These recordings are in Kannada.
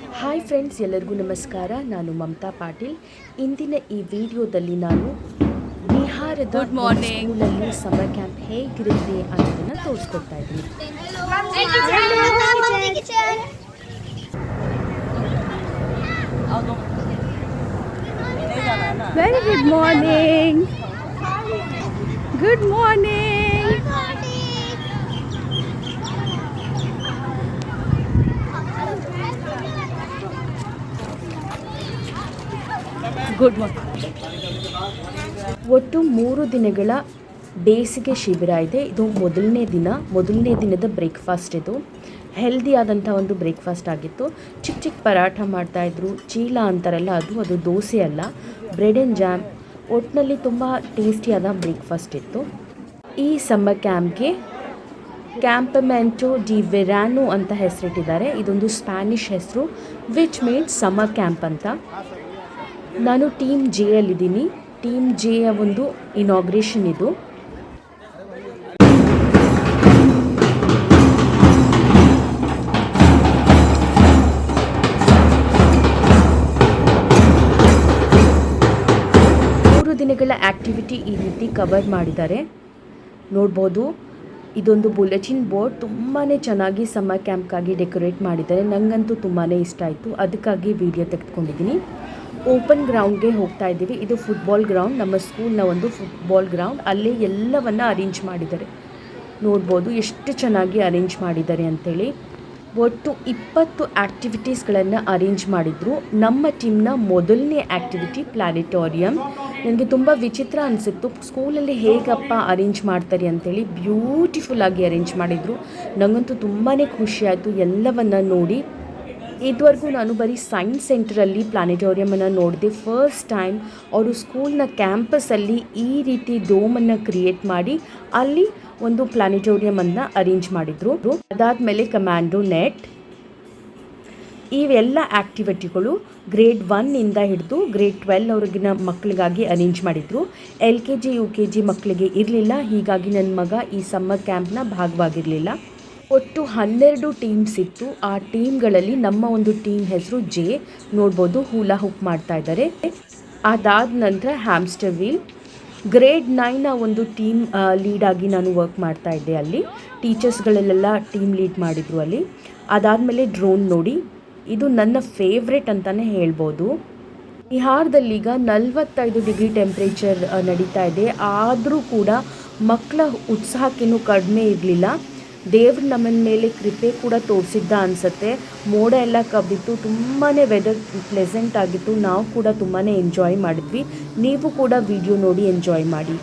ಹಾಯ್ ಫ್ರೆಂಡ್ಸ್ ಎಲ್ಲರಿಗೂ ನಮಸ್ಕಾರ ನಾನು ಮಮತಾ ಪಾಟೀಲ್ ಇಂದಿನ ಈ ವಿಡಿಯೋದಲ್ಲಿ ನಾನು ಬಿಹಾರದ. ಸ್ಕೂಲಲ್ಲಿ ಸಮರ್ ಕ್ಯಾಂಪ್ ಹೇಗಿರುತ್ತೆ ಅನ್ನೋದನ್ನು ತೋರಿಸ್ಕೊಡ್ತಾ ಇದ್ದೀನಿ very good morning good morning. Good morning ಒಟ್ಟು ಮೂರು ದಿನಗಳ ಬೇಸಿಗೆ ಶಿಬಿರ ಇದೆ. ಇದು ಮೊದಲನೇ ದಿನ, ಮೊದಲನೇ ದಿನದ ಬ್ರೇಕ್ಫಾಸ್ಟ್ ಇದು. ಹೆಲ್ದಿ ಆದಂಥ ಒಂದು ಬ್ರೇಕ್ಫಾಸ್ಟ್ ಆಗಿತ್ತು. ಚಿಕ್ಕ ಚಿಕ್ಕ ಪರಾಠ ಮಾಡ್ತಾಯಿದ್ರು ಚೀಲ ಅಂತಾರಲ್ಲ, ಅದು ಅದು ದೋಸೆ ಅಲ್ಲ. ಬ್ರೆಡ್ ಆ್ಯಂಡ್ ಜಾಮ್ ಒಟ್ಟಿನಲ್ಲಿ ತುಂಬ ಟೇಸ್ಟಿಯಾದ ಬ್ರೇಕ್ಫಾಸ್ಟ್ ಇತ್ತು. ಈ ಸಮ್ಮರ್ ಕ್ಯಾಂಪ್ಗೆ ಕ್ಯಾಂಪಮೆಂಟೋ ಡಿ ವೆರಾನೋ ಅಂತ ಹೆಸರಿಟ್ಟಿದ್ದಾರೆ. ಇದೊಂದು ಸ್ಪ್ಯಾನಿಷ್ ಹೆಸರು ವಿಚ್ ಮೀನ್ಸ್ ಸಮ್ಮರ್ ಕ್ಯಾಂಪ್ ಅಂತ. ನಾನು ಟೀಮ್ ಜೆ ಅಲ್ಲಿದ್ದೀನಿ. ಟೀಮ್ ಜೆಯ ಒಂದು ಇನಾಗ್ರೇಷನ್ ಇದು. ಮೂರು ದಿನಗಳ ಆ್ಯಕ್ಟಿವಿಟಿ ಈ ರೀತಿ ಕವರ್ ಮಾಡಿದ್ದಾರೆ. ನೋಡ್ಬೋದು, ಇದೊಂದು ಬುಲೆಟಿನ್ ಬೋರ್ಡ್ ತುಂಬಾ ಚೆನ್ನಾಗಿ ಸಮ್ಮರ್ ಕ್ಯಾಂಪ್ಗಾಗಿ ಡೆಕೋರೇಟ್ ಮಾಡಿದ್ದಾರೆ. ನನಗಂತೂ ತುಂಬಾ ಇಷ್ಟ ಆಯಿತು. ಅದಕ್ಕಾಗಿ ವಿಡಿಯೋ ತೆಗೆದುಕೊಂಡಿದ್ದೀನಿ. ಓಪನ್ ಗ್ರೌಂಡ್ಗೆ ಹೋಗ್ತಾ ಇದ್ದೀವಿ. ಇದು ಫುಟ್ಬಾಲ್ ಗ್ರೌಂಡ್ ನಮ್ಮ ಸ್ಕೂಲ್ನ ಒಂದು ಫುಟ್ಬಾಲ್ ಗ್ರೌಂಡ್ ಅಲ್ಲೇ ಎಲ್ಲವನ್ನು ಅರೇಂಜ್ ಮಾಡಿದ್ದಾರೆ. ನೋಡ್ಬೋದು ಎಷ್ಟು ಚೆನ್ನಾಗಿ ಅರೇಂಜ್ ಮಾಡಿದ್ದಾರೆ ಅಂಥೇಳಿ ಒಟ್ಟು ಇಪ್ಪತ್ತು ಆ್ಯಕ್ಟಿವಿಟೀಸ್ಗಳನ್ನು ಅರೇಂಜ್ ಮಾಡಿದ್ರು. ನಮ್ಮ ಟೀಮ್ನ ಮೊದಲನೇ ಆ್ಯಕ್ಟಿವಿಟಿ ಪ್ಲಾನೆಟೋರಿಯಂ ನನಗೆ ತುಂಬ ವಿಚಿತ್ರ ಅನಿಸಿತ್ತು. ಸ್ಕೂಲಲ್ಲಿ ಹೇಗಪ್ಪ ಅರೇಂಜ್ ಮಾಡ್ತಾರೆ ಅಂಥೇಳಿ ಬ್ಯೂಟಿಫುಲ್ಲಾಗಿ ಅರೇಂಜ್ ಮಾಡಿದರು. ನನಗಂತೂ ತುಂಬಾ ಖುಷಿಯಾಯಿತು ಎಲ್ಲವನ್ನು ನೋಡಿ ಇದುವರೆಗೂ ನಾನು ಬರೀ ಸೈನ್ಸ್ ಸೆಂಟ್ರಲ್ಲಿ ಪ್ಲಾನೆಟೋರಿಯಮನ್ನು ನೋಡಿದೆ. ಫಸ್ಟ್ ಟೈಮ್ ಅವರು ಸ್ಕೂಲ್ನ ಕ್ಯಾಂಪಸಲ್ಲಿ ಈ ರೀತಿ ಡೋಮನ್ನು ಕ್ರಿಯೇಟ್ ಮಾಡಿ ಅಲ್ಲಿ ಒಂದು ಪ್ಲಾನೆಟೋರಿಯಮನ್ನು ಅರೇಂಜ್ ಮಾಡಿದರು. ಅದಾದಮೇಲೆ ಕಮ್ಯಾಂಡೋ ನೆಟ್. ಇವೆಲ್ಲ ಆ್ಯಕ್ಟಿವಿಟಿಗಳು ಗ್ರೇಡ್ ಒನ್ನಿಂದ ಹಿಡಿದು ಗ್ರೇಡ್ ಟ್ವೆಲ್ ಅವ್ರಿಗಿನ ಮಕ್ಕಳಿಗಾಗಿ ಅರೇಂಜ್ ಮಾಡಿದರು. L K G, U K G ಮಕ್ಕಳಿಗೆ ಇರಲಿಲ್ಲ. ಹೀಗಾಗಿ ನನ್ನ ಮಗ ಈ ಸಮ್ಮರ್ ಕ್ಯಾಂಪ್ನ ಭಾಗವಾಗಿರಲಿಲ್ಲ. ಒಟ್ಟು ಹನ್ನೆರಡು ಟೀಮ್ಸ್ ಇತ್ತು. ಆ ಟೀಮ್ಗಳಲ್ಲಿ ನಮ್ಮ ಒಂದು ಟೀಮ್ ಹೆಸರು ಜೆ. ನೋಡ್ಬೋದು ಹೂಲಾ ಹುಕ್ ಮಾಡ್ತಾ ಇದ್ದಾರೆ. ಅದಾದ ನಂತರ ಹ್ಯಾಮ್ಸ್ಟರ್ ವೀಲ್ ಗ್ರೇಡ್ ನೈನ್ನ ಒಂದು ಟೀಮ್ ಲೀಡಾಗಿ ನಾನು ವರ್ಕ್ ಮಾಡ್ತಾ ಇದ್ದೆ ಅಲ್ಲಿ. ಟೀಚರ್ಸ್ಗಳಲ್ಲೆಲ್ಲ ಟೀಮ್ ಲೀಡ್ ಮಾಡಿದರು ಅಲ್ಲಿ. ಅದಾದಮೇಲೆ ಡ್ರೋನ್ ನೋಡಿ. ಇದು ನನ್ನ ಫೇವ್ರೆಟ್ ಅಂತಲೇ ಹೇಳ್ಬೋದು. ಬಿಹಾರದಲ್ಲೀಗ ನಲವತ್ತೈದು ಡಿಗ್ರಿ ಟೆಂಪ್ರೇಚರ್ ನಡೀತಾ ಇದೆ. ಆದರೂ ಕೂಡ ಮಕ್ಕಳ ಉತ್ಸಾಹಕ್ಕೇನು ಕಡಿಮೆ ಇರಲಿಲ್ಲ. ದೇವ್ರ ನಮ್ಮನ ಮೇಲೆ ಕೃಪೆ ಕೂಡ ತೋರಿಸಿದ್ದ ಅನಿಸುತ್ತೆ. ಮೋಡ ಎಲ್ಲ ಕಬ್ಬಿತ್ತು ತುಂಬಾ ವೆದರ್ ಪ್ಲೆಸೆಂಟ್ ಆಗಿತ್ತು. ನಾವು ಕೂಡ ತುಂಬಾ ಎಂಜಾಯ್ ಮಾಡಿದ್ವಿ. ನೀವು ಕೂಡ ವಿಡಿಯೋ ನೋಡಿ ಎಂಜಾಯ್ ಮಾಡಿ.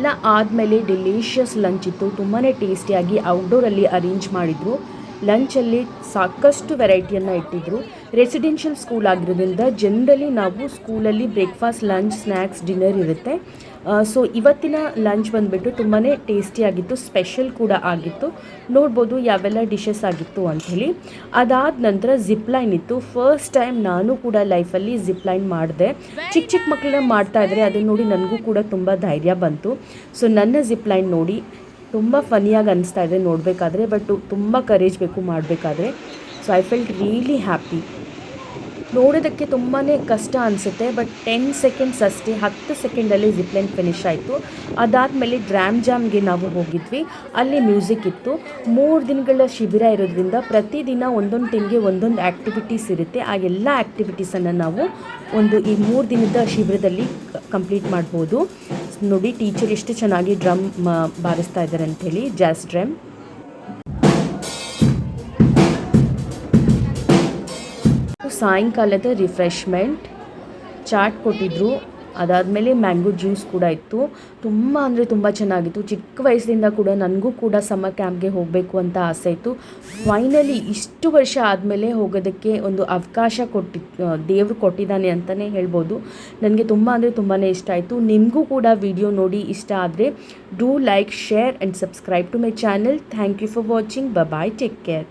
ಎಲ್ಲ ಆದಮೇಲೆ ಡಿಲೀಷಿಯಸ್ ಲಂಚ್ ಇತ್ತು. ತುಂಬಾ ಟೇಸ್ಟಿಯಾಗಿ ಔಟ್ಡೋರಲ್ಲಿ ಅರೇಂಜ್ ಮಾಡಿದರು. ಲಂಚಲ್ಲಿ ಸಾಕಷ್ಟು ವೆರೈಟಿಯನ್ನು ಇಟ್ಟಿದ್ದರು ರೆಸಿಡೆನ್ಷಿಯಲ್ ಸ್ಕೂಲ್ ಆಗಿರೋದ್ರಿಂದ ಜನರಲಿ ನಾವು ಸ್ಕೂಲಲ್ಲಿ ಬ್ರೇಕ್ಫಾಸ್ಟ್, ಲಂಚ್ ಸ್ನ್ಯಾಕ್ಸ್ ಡಿನ್ನರ್ ಇರುತ್ತೆ. ಸೊ ಇವತ್ತಿನ ಲಂಚ್ ಬಂದುಬಿಟ್ಟು ತುಂಬಾ ಟೇಸ್ಟಿಯಾಗಿತ್ತು ಸ್ಪೆಷಲ್ ಕೂಡ ಆಗಿತ್ತು. ನೋಡ್ಬೋದು ಯಾವೆಲ್ಲ ಡಿಶಸ್ ಆಗಿತ್ತು ಅಂಥೇಳಿ ಅದಾದ ನಂತರ ಜಿಪ್ ಲೈನ್ ಇತ್ತು. ಫಸ್ಟ್ ಟೈಮ್ ನಾನು ಕೂಡ ಲೈಫಲ್ಲಿ ಜಿಪ್ ಲೈನ್ ಮಾಡಿದೆ. ಚಿಕ್ಕ ಚಿಕ್ಕ ಮಕ್ಕಳನ್ನ ಮಾಡ್ತಾ ಇದ್ದರೆ ಅದನ್ನು ನೋಡಿ ನನಗೂ ಕೂಡ ತುಂಬ ಧೈರ್ಯ ಬಂತು. ಸೊ ನನ್ನ ಜಿಪ್ ಲೈನ್ ನೋಡಿ ತುಂಬ ಫನಿಯಾಗಿ ಅನಿಸ್ತಾ ಇದೆ ನೋಡಬೇಕಾದ್ರೆ ಬಟ್ ತುಂಬ ಕರೇಜ್ ಬೇಕು ಮಾಡಬೇಕಾದ್ರೆ. So I felt really happy ನೋಡೋದಕ್ಕೆ ತುಂಬಾ ಕಷ್ಟ ಅನಿಸುತ್ತೆ, ಬಟ್ ಟೆನ್ ಸೆಕೆಂಡ್ಸ್ ಅಷ್ಟೇ, ಹತ್ತು ಸೆಕೆಂಡಲ್ಲಿ ಜಿಪ್ಲೈನ್ ಫಿನಿಶ್ ಆಯಿತು. ಅದಾದಮೇಲೆ ಡ್ರ್ಯಾಮ್ ಜಾಮ್ಗೆ ನಾವು ಹೋಗಿದ್ವಿ. ಅಲ್ಲಿ ಮ್ಯೂಸಿಕ್ ಇತ್ತು. ಮೂರು ದಿನಗಳ ಶಿಬಿರ ಇರೋದ್ರಿಂದ ಪ್ರತಿದಿನ ಒಂದೊಂದು ಟೀಮ್ಗೆ ಒಂದೊಂದು ಆ್ಯಕ್ಟಿವಿಟೀಸ್ ಇರುತ್ತೆ. ಆ ಎಲ್ಲ ಆ್ಯಕ್ಟಿವಿಟೀಸನ್ನು ನಾವು ಒಂದು ಈ ಮೂರು ದಿನದ ಶಿಬಿರದಲ್ಲಿ ಕಂಪ್ಲೀಟ್ ಮಾಡ್ಬೋದು. ನೋಡಿ ಟೀಚರ್ ಎಷ್ಟು ಚೆನ್ನಾಗಿ ಡ್ರಮ್ ಬಾರಿಸ್ತಾ ಇದ್ದಾರೆ ಅಂಥೇಳಿ ಜಾಸ್ ಡ್ರಮ್ ಸಾಯಂಕಾಲದ ರಿಫ್ರೆಶ್ಮೆಂಟ್ ಚಾಟ್ ಕೊಟ್ಟಿದ್ರು. ಅದಾದಮೇಲೆ ಮ್ಯಾಂಗೋ ಜ್ಯೂಸ್ ಕೂಡ ಇತ್ತು. ತುಂಬ ಅಂದರೆ ತುಂಬ ಚೆನ್ನಾಗಿತ್ತು. ಚಿಕ್ಕ ವಯಸ್ಸಿನಿಂದ ಕೂಡ ನನಗೂ ಕೂಡ ಸಮ್ಮರ್ ಕ್ಯಾಂಪ್ಗೆ ಹೋಗಬೇಕು ಅಂತ ಆಸೆ ಇತ್ತು. ಫೈನಲಿ ಇಷ್ಟು ವರ್ಷ ಆದಮೇಲೆ ಹೋಗೋದಕ್ಕೆ ಒಂದು ಅವಕಾಶ ಕೊಟ್ಟಿ ದೇವರು ಕೊಟ್ಟಿದ್ದಾನೆ ಅಂತಲೇ ಹೇಳ್ಬೋದು. ನನಗೆ ತುಂಬ ಅಂದರೆ ತುಂಬಾ ಇಷ್ಟ ಆಯಿತು. ನಿಮಗೂ ಕೂಡ ವಿಡಿಯೋ ನೋಡಿ ಇಷ್ಟ ಆದರೆ do like share and subscribe to my channel thank you for watching bye take care